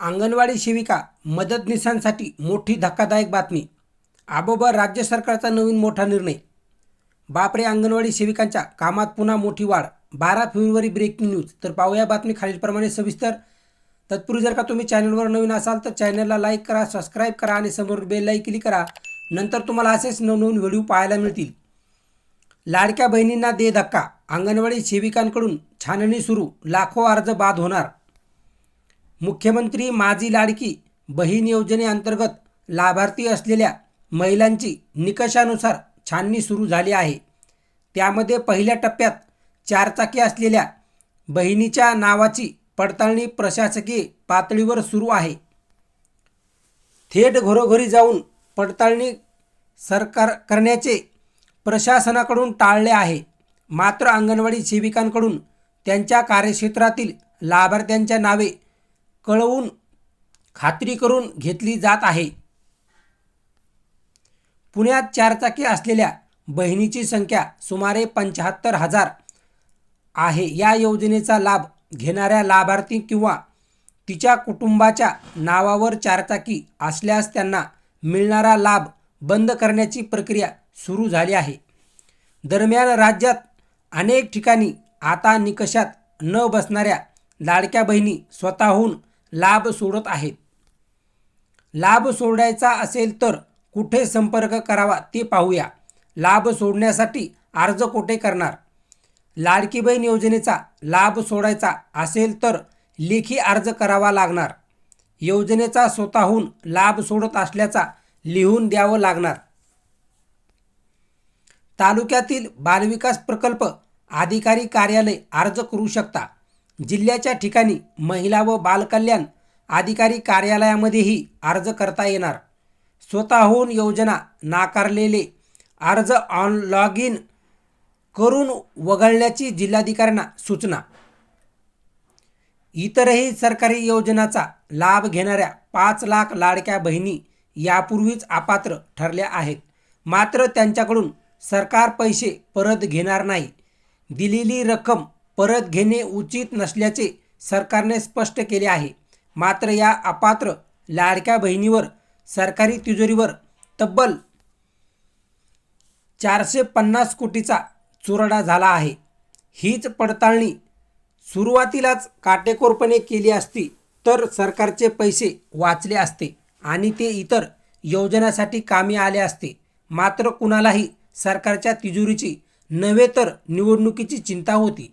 अंगणवाडी सेविका मदतनीसांसाठी मोठी धक्कादायक बातमी. आबोबर राज्य सरकारचा नवीन मोठा निर्णय. बापरे अंगणवाडी सेविकांच्या कामात पुन्हा मोठी वाढ. बारा फेब्रुवारी ब्रेकिंग न्यूज तर पाहूया बातमी खालीलप्रमाणे सविस्तर. तत्पूर्वी जर का तुम्ही चॅनलवर नवीन असाल तर चॅनलला लाईक करा सबस्क्राईब करा आणि समोर बेललाही क्लिक करा. नंतर तुम्हाला असेच नवनवीन व्हिडिओ पाहायला मिळतील. लाडक्या बहिणींना दे धक्का. अंगणवाडी सेविकांकडून छाननी सुरू. लाखो अर्ज बाद होणार. मुख्यमंत्री माझी लाडकी बहीण योजनेअंतर्गत लाभार्थी असलेल्या महिलांची निकषानुसार छाननी सुरू झाली आहे. त्यामध्ये पहिल्या टप्प्यात चारचाकी असलेल्या बहिणीच्या नावाची पडताळणी प्रशासकीय पातळीवर सुरू आहे. थेट घरोघरी जाऊन पडताळणी सरकार करण्याचे प्रशासनाकडून टाळले आहे. मात्र अंगणवाडी सेविकांकडून त्यांच्या कार्यक्षेत्रातील लाभार्थ्यांच्या नावे कळवून खात्री करून घेतली जात आहे. पुण्यात चारचाकी असलेल्या बहिणीची संख्या सुमारे पंच्याहत्तर हजार आहे. या योजनेचा लाभ घेणाऱ्या लाभार्थी किंवा तिच्या कुटुंबाच्या नावावर चारचाकी असल्यास त्यांना मिळणारा लाभ बंद करण्याची प्रक्रिया सुरू झाली आहे. दरम्यान राज्यात अनेक ठिकाणी आता निकषात न बसणाऱ्या लाडक्या बहिणी स्वतःहून लाभ सोडत आहेत. लाभ सोडायचा असेल तर कुठे संपर्क करावा ते पाहूया. लाभ सोडण्यासाठी अर्ज कुठे करणार? लाडकी बहीण योजनेचा लाभ सोडायचा असेल तर लेखी अर्ज करावा लागणार. योजनेचा स्वतःहून लाभ सोडत असल्याचा लिहून द्यावं लागणार. तालुक्यातील बालविकास प्रकल्प अधिकारी कार्यालय अर्ज करू शकता. जिल्ह्याच्या ठिकाणी महिला व बालकल्याण अधिकारी कार्यालयामध्येही अर्ज करता येणार. स्वतःहून योजना नाकारलेले अर्ज ऑन लॉग इन करून वगळण्याची जिल्हाधिकाऱ्यांना सूचना. इतरही सरकारी योजनाचा लाभ घेणाऱ्या पाच लाख लाडक्या बहिणी यापूर्वीच अपात्र ठरल्या आहेत. मात्र त्यांच्याकडून सरकार पैसे परत घेणार नाही. दिलेली रक्कम परत घेणे उचित नसल्याचे सरकारने स्पष्ट केले आहे. मात्र या अपात्र लाडक्या बहिणीवर सरकारी तिजोरीवर तब्बल चारशे पन्नास कोटीचा चुरडा झाला आहे. हीच पडताळणी सुरुवातीलाच काटेकोरपणे केली असती तर सरकारचे पैसे वाचले असते आणि ते इतर योजनासाठी कामी आले असते. मात्र कुणालाही सरकारच्या तिजोरीची नव्हे तर निवडणुकीची चिंता होती.